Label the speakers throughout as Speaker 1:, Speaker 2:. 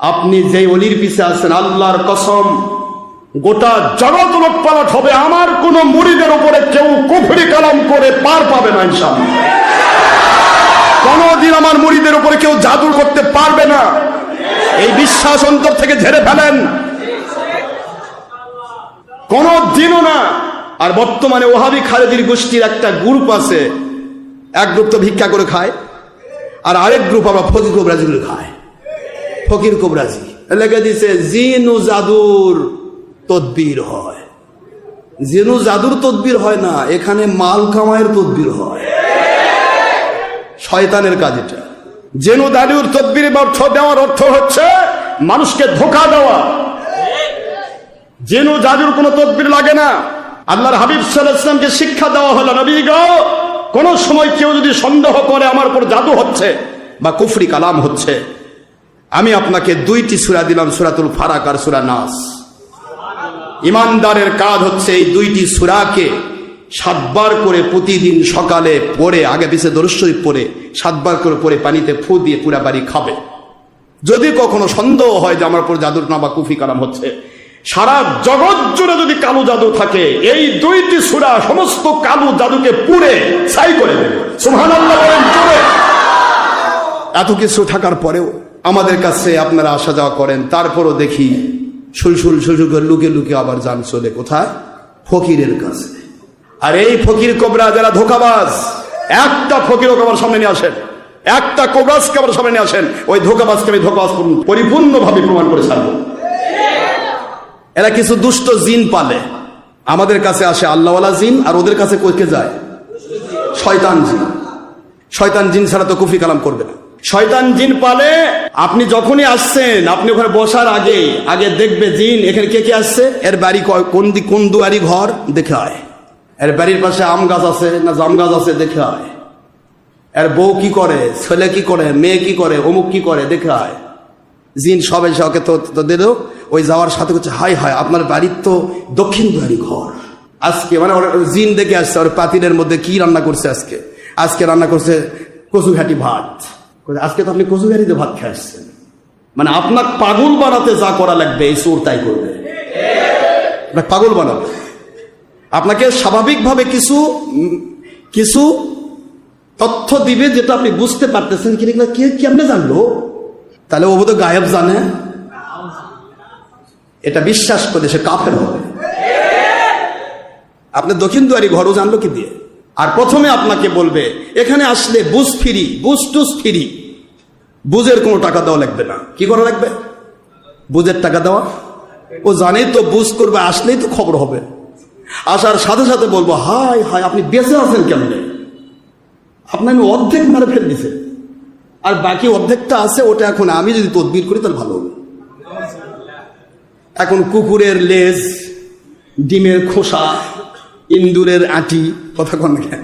Speaker 1: আপনি যেই অলির পিছে আছেন, আল্লাহর কসম, গোটা জগৎ পালট হবে। আমার কোন মুড়িদের উপরে কেউ কুফরি কালাম করে পার পাবে না ইনশাআল্লাহ। কোনদিন আমার মুড়িদের উপরে কেউ জাদু করতে পারবে না। এই বিশ্বাস অন্তর থেকে ঝেড়ে ফেলেন। কোন দিনও না। আর বর্তমানে ওহাবি খালেদির গোষ্ঠীর একটা গ্রুপ আছে। এক গ্রুপ তো ভিক্ষা করে খায়, আর আরেক গ্রুপ আবার করে খায়। ফকির কুবরাজি লেগে দিছে জিনু জাদুর তদবির হয়। জিনু জাদুর তদবির হয় না, এখানে মাল কামায়ের তদবির হয়। শয়তানের কাজ এটা। জেনু দাদুর তদবির অর্থ দেওয়ার অর্থ হচ্ছে, মানুষকে ধোকা দেওয়া। জেনু জাদুর কোনো তদবির লাগে না। আল্লাহর হাবিব সাল্লাহ ইসলামকে শিক্ষা দেওয়া হলো, নবী গো, কোন সময় কেউ যদি সন্দেহ করে আমার উপর জাদু হচ্ছে বা কুফরি কালাম হচ্ছে আমি আপনাকে দুইটি সুরা দিলাম, সুরাতুল ফারাক আর সুরা নাস। ইমানদারের কাজ হচ্ছে এই দুইটি সুরাকে সাতবার করে প্রতিদিন সকালে পড়ে, আগে পিছিয়ে দরশ্বরী পরে সাতবার করে পরে পানিতে ফু দিয়ে পুরা বাড়ি খাবে। যদি কখনো সন্দেহ হয় যে আমার উপর জাদুর না বা কুফি কালাম হচ্ছে, সারা জগৎ জুড়ে যদি কালো জাদু থাকে, এই দুইটি সুরা সমস্ত কালো জাদুকে পুড়ে ছাই করে দেবে। এত কিছু থাকার পরেও আমাদের কাছে আপনারা আসা যাওয়া করেন, তারপরও দেখি সুলসুল সুলসুল করে লুকে লুকে আবার যান চলে কোথায়? ফকিরের কাছে। আর এই ফকির কোবরা যারা ধোকাবাজ, একটা ফকির আমার সামনে নিয়ে আসেন, একটা কোবরাজকে আমার সামনে নিয়ে আসেন, ওই ধোকাবাজকে আমি ধোকাবাজ পরিপূর্ণভাবে প্রমাণ করে ছাড়বো। এরা কিছু দুষ্ট জিন পালে। আমাদের কাছে আসে আল্লাহওয়ালা জিন, আর ওদের কাছে কইকে যায়? শয়তান জিন। শয়তান জিন ছাড়া তো কুফি কালাম করবে না। শয়তান জিন পালে, আপনি যখনই আসছেন, আপনি ওখানে বসার আগে আগে দেখবে জিন, এখানে কে কে আসছে? এর বাড়ি কোন দি কোন দুয়ারি ঘর? দেখে হয় এর বাড়ির পাশে আম গাছ আছে না জাম গাছ আছে? দেখে হয় এর বউ কি করে? ছেলে কি করে? মেয়ে কি করে? অমুক কি করে? দেখে হয় জিন সবে সকে তো দিল। ওই যাওয়ার সাথে হচ্ছে হাই হাই আপনার বাড়ির তো দক্ষিণ দুয়ারি ঘর। আজকে মানে ওর জিন দেখে আসছে, ওর পাতিলের মধ্যে কি রান্না করছে আজকে? আজকে রান্না করছে কচু ঘাটি ভাত। আজকে তো আপনি কচু ঘাটিতে ভাত খেয়ে আসছেন। মানে আপনার পাগল বানাতে যা করা লাগবে, এই চোর তাই করবে। পাগল বানাবে। আপনাকে স্বাভাবিকভাবে কিছু কিছু তথ্য দিবে যেটা আপনি বুঝতে পারতেছেন কি কে কেমনে জানলো? তাহলে ও বোধ গায়েব জানে। এটা বিশ্বাস করে সে কাফের হবে। আপনি দক্ষিণ দুয়ারি ঘরও জানলো কি দিয়ে? আর প্রথমে আপনাকে বলবে, এখানে আসলে বুঝ ফিরি, বুঝ টুস ফিরি। বুঝের কোনো টাকা দেওয়া লাগবে না। কি করা লাগবে? বুঝের টাকা দেওয়া। ও জানেই তো বুঝ করবে, আসলেই তো খবর হবে। আসার সাথে সাথে বলব হাই হাই আপনি বেঁচে আছেন কেমনে? আপনার আমি অর্ধেক মেরে ফেল দিছে আর বাকি অর্ধেকটা আছে, ওটা এখন আমি যদি তদবির করি, তাহলে ভালো হবে। এখন কুকুরের লেজ, ডিমের খোসা, ইন্দুরের আটি, কথা কন কেন?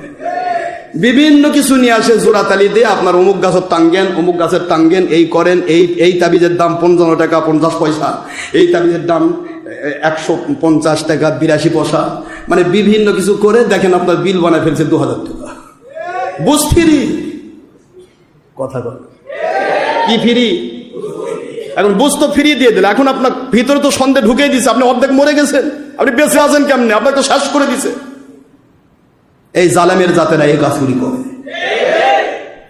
Speaker 1: বিভিন্ন কিছু নিয়ে আসে জোড়াতালি দিয়ে আপনার অমুক গাছের টাঙ্গেন, অমুক গাছের টাঙ্গেন, এই করেন, এই এই তাবিজের দাম পঞ্চান্ন টাকা, পঞ্চাশ পয়সা। এই তাবিজের দাম একশো পঞ্চাশ টাকা, বিরাশি পয়সা। মানে বিভিন্ন কিছু করে দেখেন আপনার বিল বানায় ফেলছে দু হাজার টাকা। বুঝ ফিরি? কথা বল কি ফিরি? এখন বুঝ তো ফিরিয়ে দিয়ে দিলে। এখন আপনার ভিতরে তো সন্দেহ ঢুকিয়ে দিছে। আপনি অর্ধেক মরে গেছেন। আপনি বেঁচে আছেন কেমনে? আপনাকে তো শেষ করে দিছে। এই জালেমের জাতেরা এই গাছগুলি করে।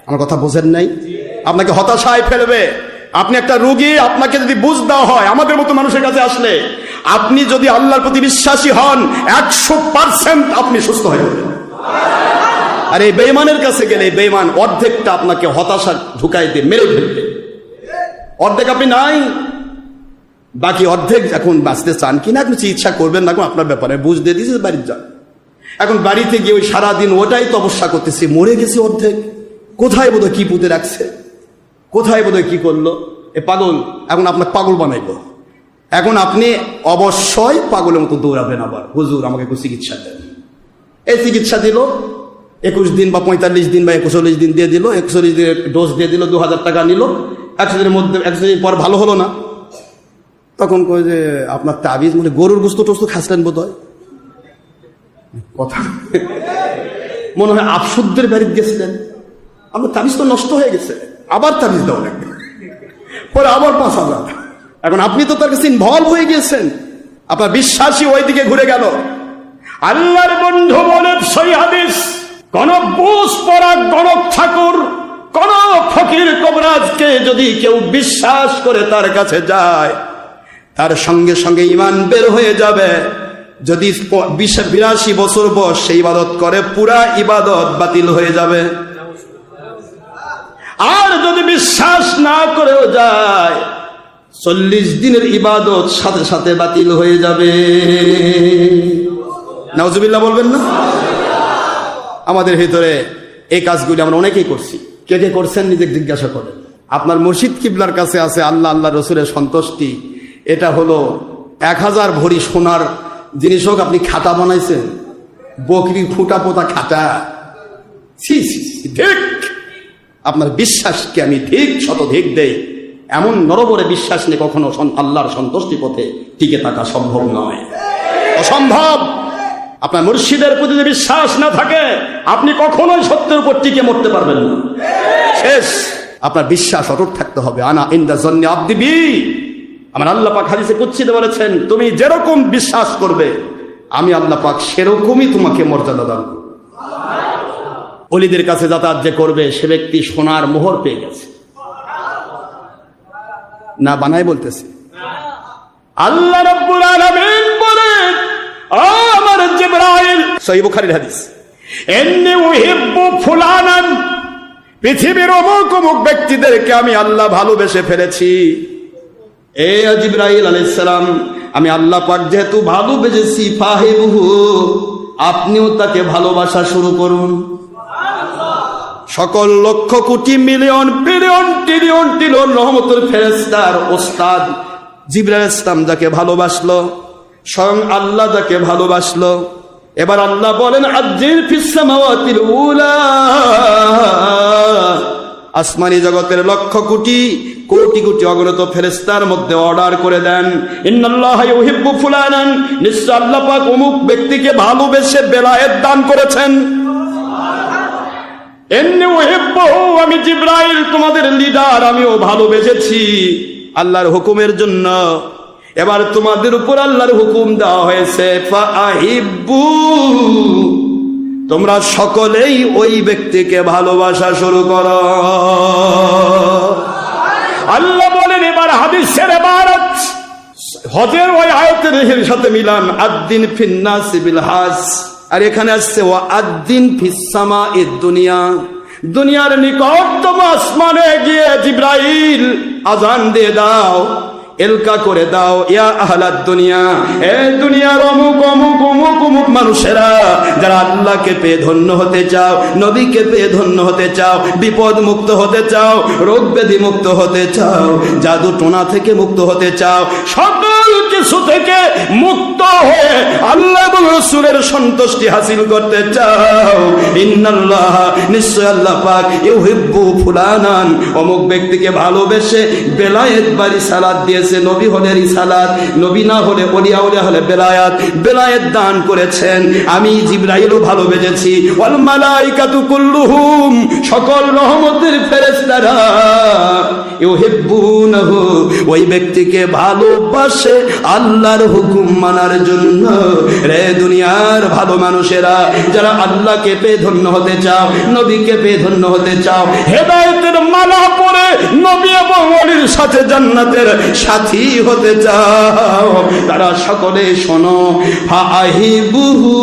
Speaker 1: আমার কথা বোঝেন নাই? আপনাকে হতাশায় ফেলবে। আপনি একটা রুগী, আপনাকে যদি বুঝ দেওয়া হয়, আমাদের মতো মানুষের কাছে আসলে, আপনি যদি আল্লাহর প্রতি বিশ্বাসী হন, একশো পার্সেন্ট আপনি সুস্থ হয়ে যাবেন আর এই বেইমানের কাছে গেলে বেইমান অর্ধেকটা আপনাকে হতাশা ঢুকাই দিয়ে মেরে ফেলবে। অর্ধেক আপনি নাই, বাকি অর্ধেক এখন বাঁচতে চান কিনা আপনি চিকিৎসা করবেন না আপনার ব্যাপারে বুঝ দিয়ে দিয়েছে, বাড়ির যান। এখন বাড়িতে গিয়ে ওই সারাদিন ওটাই তপস্যা করতেছি। মরে গেছে অর্ধেক। কোথায় বোধহয় কি পুঁতে রাখছে? কোথায় বোধহয় কি করল? এ পাগল, এখন আপনার পাগল বানাইবো। এখন আপনি অবশ্যই পাগলের মতো দৌড়াবেন আবার। হুজুর, আমাকে একটু চিকিৎসা দেন। এই চিকিৎসা দিল, একুশ দিন বা পঁয়তাল্লিশ দিন বা একচল্লিশ দিন দিয়ে দিল, একচল্লিশ দিনের ডোজ দিয়ে দিল, দু হাজার টাকা নিল। একশো দিনের মধ্যে একশো দিন পর ভালো হলো না। তখন কয় যে, আপনার তাবিজ মানে গরুর গুস্ত টুস্ত খাসলেন বোধ হয় কথা মনে হয় আফসুদ্দের বাড়িতে গেছিলেন। আপনার তাবিজ তো নষ্ট হয়ে গেছে। আবার তাবিজ দেওয়া লাগবে। পরে আবার পাঁচ হাজার। এখন আপনি তো তার কাছে ইনভলভ হয়ে গিয়েছেন। আপনার বিশ্বাসী ওইদিকে ঘুরে গেল।
Speaker 2: আল্লাহর বন্ধু বলে সই হাদিস কোন বুস পরা গণক ঠাকুর
Speaker 1: কোন ফকির কবরাজকে যদি কেউ বিশ্বাস করে তার কাছে যায়, তার সঙ্গে সঙ্গে ইমান বের হয়ে যাবে। যদি বিরাশি বছর বয়স, সেই ইবাদত করে, পুরা ইবাদত বাতিল হয়ে যাবে। আর যদি বিশ্বাস না করেও যায়, চল্লিশ দিনের ইবাদত সাথে সাথে বাতিল হয়ে যাবে। নাউজুবিল্লাহ বলবেন না? আমাদের ভিতরে এই কাজগুলি আমরা অনেকেই করছি। কে কে করছেন নিজে জিজ্ঞাসা করেন। আপনার মুর্শিদ কিবলার কাছে আছে আল্লাহ আল্লাহ রসুলের সন্তুষ্টি। এটা হলো এক হাজার ভরি সোনার জিনিস হোক, আপনি খাতা বানাইছেন। বকরি ফুটা পোতা খাটা ছি ঠিক। আপনার বিশ্বাসকে আমি ঠিক শত শতধিক দেই। এমন নরবরে বিশ্বাস নিয়ে কখনো আল্লাহর সন্তুষ্টি পথে টিকে থাকা সম্ভব নয়। অসম্ভব! আপনার মুর্শিদের প্রতি যদি বিশ্বাস না থাকে, আপনি কখনোই সত্যের উপর টিকে মরতে পারবেন না। শেষ! আপনার বিশ্বাস অটুট থাকতে হবে। আনা ইন্দা জন্য আব্দিবি আমার আল্লাহ পাক হাদিসে কুচ্ছিতে বলেছেন, তুমি যেরকম বিশ্বাস করবে, আমি আল্লাহ পাক সেরকমই তোমাকে মর্যাদা দান অলিদের কাছে যাতায়াত যে করবে, সে ব্যক্তি সোনার মোহর পেয়ে গেছে। না বানাই বলতেছে।
Speaker 2: আল্লাহ রাব্বুল আমার জিবরাইল
Speaker 1: সহি বুখারীর হাদিস,
Speaker 2: এন্নি উহিব্বু ফুলানান,
Speaker 1: পৃথিবীর অমুক অমুক ব্যক্তিদেরকে আমি আল্লাহ ভালোবেসে ফেলেছি। এ জিব্রাইল আলাইসালাম আমি আল্লাহ পাক যেহেতু ভালো ভালোবেসেছি ফাহিবহু আপনিও তাকে ভালোবাসা শুরু করুন। সকল লক্ষ কোটি মিলিয়ন বিলিয়ন ট্রিলিয়ন ট্রিলিয়ন রহমতের ফেরেস্তার ওস্তাদ জিব্রাইল ইসলাম যাকে ভালোবাসলো, স্বয়ং আল্লাহ যাকে ভালোবাসলো। এবার আল্লাহ বলেন, আজ্জিল ফিসামাওয়াতিল উলা। আসমানি জগতের লক্ষ কোটি কোটি কোটি অগণত ফেরেস্তার মধ্যে অর্ডার করে দেন। ইন্নাল্লাহ ইউহিব্বু ফুলানান। নিশ্চয় আল্লাহ পাক অমুক ব্যক্তিকে ভালোবেসে বেলায়েত দান করেছেন। এমনি ওহেব্বহু আমি জিব্রাইল, তোমাদের লিডার, আমিও ভালোবেসেছি। আল্লাহর হুকুমের জন্য। এবার তোমাদের উপর আল্লাহর হুকুম দেওয়া হয়েছে। তোমরা সকলেই ওই ব্যক্তিকে ভালোবাসা শুরু করো।
Speaker 2: আল্লাহ বলেন, এবার হাদিসের এবারত।
Speaker 1: হজের ওই আয়তের সাথে মিলান, আদ্দিন ফিন্না বিল হাস আর এখানে আসছে ও আদ্দিন ফিসামা এ দুনিয়া। দুনিয়ার নিকটতম আসমানে গিয়ে জিব্রাইল আজান দিয়ে দাও। এলকা করে দাও, ইয়া আহলাদ দুনিয়া। এ দুনিয়ার অমুক অমুক অমুক অমুক মানুষেরা, যারা আল্লাহকে পেয়ে ধন্য হতে চাও, নবীকে পেয়ে ধন্য হতে চাও বিপদ মুক্ত হতে চাও রোগ ব্যাধি মুক্ত হতে চাও, জাদু টোনা থেকে মুক্ত হতে চাও, সকল কিছু থেকে মুক্ত হয়ে আল্লাহ এবং রসুলের সন্তুষ্টি হাসিল করতে চাও। ইন্নাল্লাহ, নিশ্চয় আল্লাহ পাক ইউহিব্বু ফুলানান। অমুক ব্যক্তিকে ভালোবেসে বেলায়েত বাড়ি সালাদ দিয়েছে, নবী হলে রিসালাত, নবী না হলে অলিয়া উলিয়া হলে বেলায়াত। বেলায়েত দান করেছেন, আমি জিব্রাইলও ভালোবেসেছি। ওয়াল মালাইকাতু কুল্লুহুম, সকল রহমতের ফেরেশতারা। ওই ব্যক্তিকে ভালোবাসে, আল্লাহর হুকুম মানার জন্য। রে দুনিয়ার ভালো মানুষেরা, যারা আল্লাহকে পেয়ে ধন্য হতে চাও, নবীকে পেয়ে ধন্য হতে চাও, হেদায়েতের মালা পরে নবী এবং সাথে জান্নাতের সাথী হতে চাও। তারা সকলে শোনো, ফাহিবুহু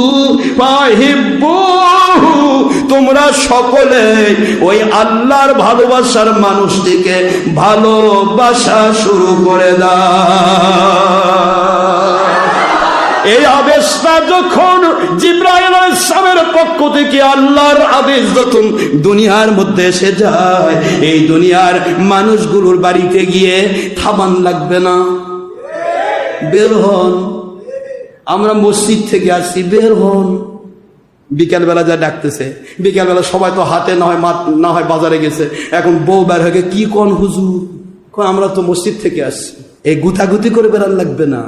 Speaker 1: ফাহিবুহু তোমরা সকলে ওই আল্লাহর ভালোবাসার মানুষটিকে ভালোবাসা শুরু করে দাও। এই আদেশটা যখন জিব্রাইল ইসলামের পক্ষ থেকে আল্লাহর আদেশ যখন দুনিয়ার মধ্যে এসে যায়, এই দুনিয়ার মানুষগুলোর বাড়িতে গিয়ে থামান লাগবে না। বের হন। আমরা মসজিদ থেকে আসছি বের হন। বিকালবেলা যা ডাকতেছে, বিকালবেলা সবাই তো হাতে না হয় না হয় বাজারে গেছে। এখন বউ বের হয়ে কি কন হুজুর? আমরা তো মসজিদ থেকে আসছি। এই গুতাগুতি করে বেড়ান লাগবে না।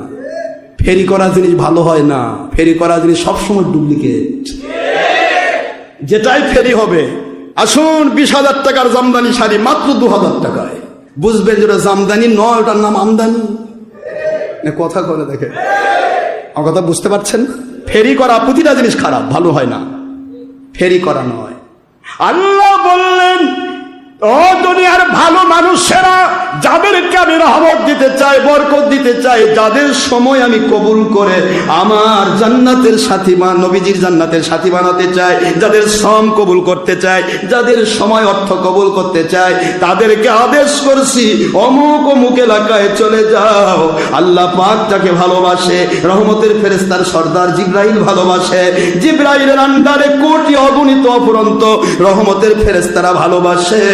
Speaker 1: ফেরি করা জিনিস ভালো হয় না। ফেরি করা জিনিস সবসময় ডুপ্লিকেট। যেটাই ফেরি হবে, আসুন বিশ হাজার টাকার জামদানি শাড়ি, মাত্র দু হাজার টাকায়। বুঝবেন যেটা জামদানি নয়, ওটার নাম আমদানি। কথা করে দেখে। আমার কথা বুঝতে পারছেন না? ফেরি করা প্রতিটা জিনিস খারাপ, ভালো হয় না। ফেরি করা নয়।
Speaker 2: আল্লাহ বললেন, ও দুনিয়ার ভালো মানুষেরা যাদেরকে আমি রহমত দিতে চাই, বরকত দিতে চাই,
Speaker 1: যাদের সময় আমি কবুল করে আমার জান্নাতের সাথী মা নবীজির জান্নাতের সাথী বানাতে চাই, যাদের শ্রম কবুল করতে চাই, যাদের সময় অর্থ কবুল করতে চাই, তাদেরকে আদেশ করছি, অমুক অমুক এলাকায় চলে যাও। আল্লাহ পাক তাকে ভালোবাসে, রহমতের ফেরেস্তার সর্দার জিব্রাইল ভালোবাসে। জিব্রাইলের আন্ডারে কোটি অগণিত অপরন্ত রহমতের ফেরেস্তারা ভালোবাসে।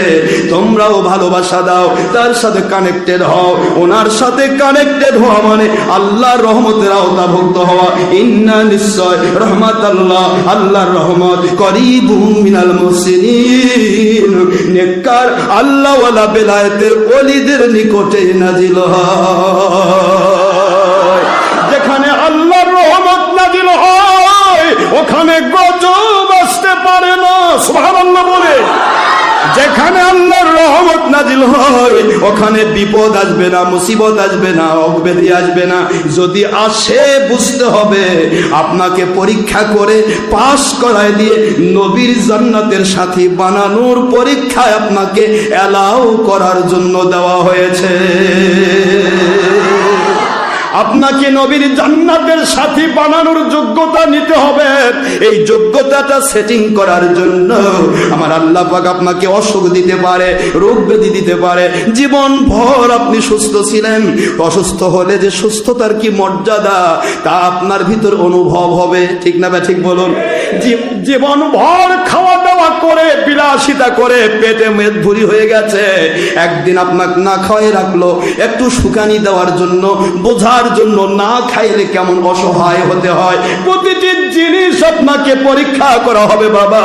Speaker 1: তোমরাও ভালোবাসা দাও, তার সাথে কানেক্টেড হও, ওনার সাথে কানেক্টেড হওয়া মানে আল্লাহর রহমতের আওতাভুক্ত হওয়া। ইন্না নিশ্চয় রহমত আল্লাহ আল্লাহর রহমত। করিবু মিনাল মুসলিমিন নেককার আল্লাহ ওয়ালা বেলায়েতের ওলিদের নিকটে নাজিল হয়।
Speaker 2: যেখানে আল্লাহর রহমত নাজিল হয়, ওখানে গজব আসতে পারে না। সুবহানাল্লাহ বলে।
Speaker 1: যেখানে আল্লাহর রহমত নাজিল হয়, ওখানে বিপদ আসবে না, মুসিবত আসবে না অগবেদি আসবে না। যদি আসে, বুঝতে হবে, আপনাকে পরীক্ষা করে পাশ করায় দিয়ে নবীর জান্নাতের সাথী বানানোর পরীক্ষায় আপনাকে অ্যালাউ করার জন্য দেওয়া হয়েছে।
Speaker 2: আপনাকে নবীর জান্নাতের সাথী বানানোর যোগ্যতা নিতে হবে।
Speaker 1: এই যোগ্যতাটা সেটিং করার জন্য আমার আল্লাহ পাক আপনাকে অসুখ দিতে পারে, রোগ ব্যাধি দিতে পারে। জীবন ভর আপনি সুস্থ ছিলেন। অসুস্থ হলে যে সুস্থতার কি মর্যাদা, তা আপনার ভিতর অনুভব হবে। ঠিক না বা ঠিক বলুন।
Speaker 2: জী- জীবন ভর খাওয়া দাওয়া করে,
Speaker 1: বিলাসিতা করে, পেটে মেদ ভুরি হয়ে গেছে। একদিন আপনাকে না খাওয়াই রাখল, একটু শুকানি দেওয়ার জন্য, বোঝার জন্য না খাইলে কেমন অসহায় হতে হয়। প্রতিটি জিনিস আপনাকে পরীক্ষা করা হবে, বাবা।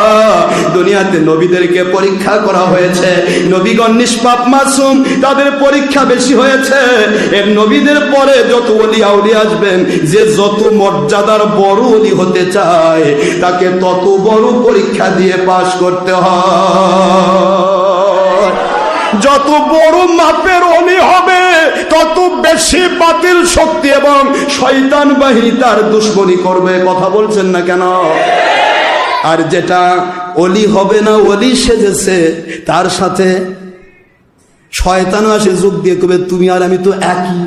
Speaker 1: দুনিয়াতে নবীদেরকে পরীক্ষা করা হয়েছে। নবীগণ নিষ্পাপ মাসুম, তাদের পরীক্ষা বেশি হয়েছে। এর নবীদের পরে যত অলি আউলি আসবেন, যে যত মর্যাদার বড় অলি হতে চায়, তাকে তত বড় পরীক্ষা দিয়ে পাশ করতে হয়।
Speaker 2: যত বড় মাপের অলি হবে, তত বেশি বাতিল শক্তি এবং
Speaker 1: শয়তান বাহিনী তার দুশ্মনী করবে। কথা বলছেন না কেন? আর যেটা অলি হবে না, অলি সেজেছে, তার সাথে শয়তানও আসে যোগ দিয়ে কবে, তুমি আর আমি তো একই।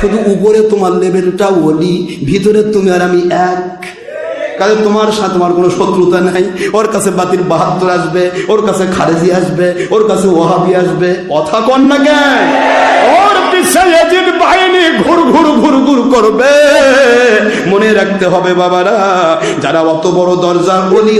Speaker 1: শুধু উপরে তোমার লেভেলটা অলি, ভিতরে তুমি আর আমি এক। কাজে তোমার সাথে তোমার কোনো শত্রুতা নাই। ওর কাছে বাতিল বাহাত্তর আসবে, ওর কাছে খারেজি আসবে, ওর কাছে ওহাবি আসবে। কথা কন না জ্ঞান
Speaker 2: এজিদ বাহিনী ঘুর ঘুর ঘুর ঘুর করবে।
Speaker 1: মনে রাখতে হবে বাবারা, যারা অত বড়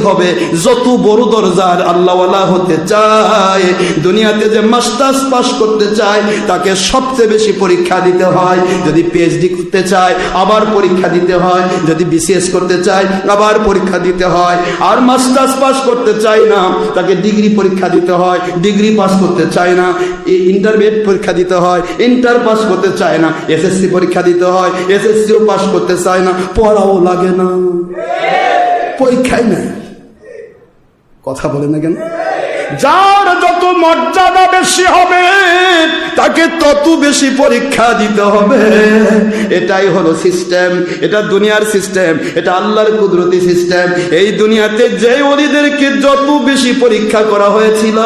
Speaker 1: হবে, যত বড় দরজার আল্লাহওয়ালা হতে চায়, দুনিয়াতে যে মাস্টার্স পাস করতে চায়, তাকে সবচেয়ে বেশি পরীক্ষা দিতে হয়। যদি পিএইচডি করতে চায়, আবার পরীক্ষা দিতে হয়। যদি বিসিএস করতে চায়, আবার পরীক্ষা দিতে হয়। আর মাস্টার্স পাস করতে চায় না, তাকে ডিগ্রি পরীক্ষা দিতে হয়। ডিগ্রি পাস করতে চায় না ইন্টারমিডিয়েট পরীক্ষা দিতে হয়। ইন্টার পাস করতে চায় না এসএসসি পরীক্ষা দিতে হয় এসএসসিও পাস করতে চায় না পড়াও লাগে না। পরীক্ষায় নেয় কথা বলে না কেন?
Speaker 2: যার যত মর্যাদা বেশি হবে,
Speaker 1: তাকে তত বেশি পরীক্ষা দিতে হবে। এটাই হলো সিস্টেম, এটা দুনিয়ার সিস্টেম, এটা আল্লাহর কুদরতি সিস্টেম। এই দুনিয়াতে যে অলিদেরকে যত বেশি পরীক্ষা করা হয়েছিল,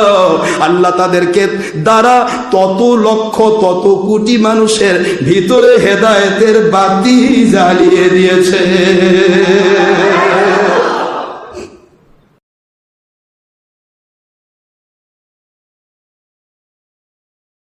Speaker 1: আল্লাহ তাদেরকে দ্বারা তত লক্ষ, তত কোটি মানুষের ভিতরে হেদায়েতের বাতি জ্বালিয়ে দিয়েছে।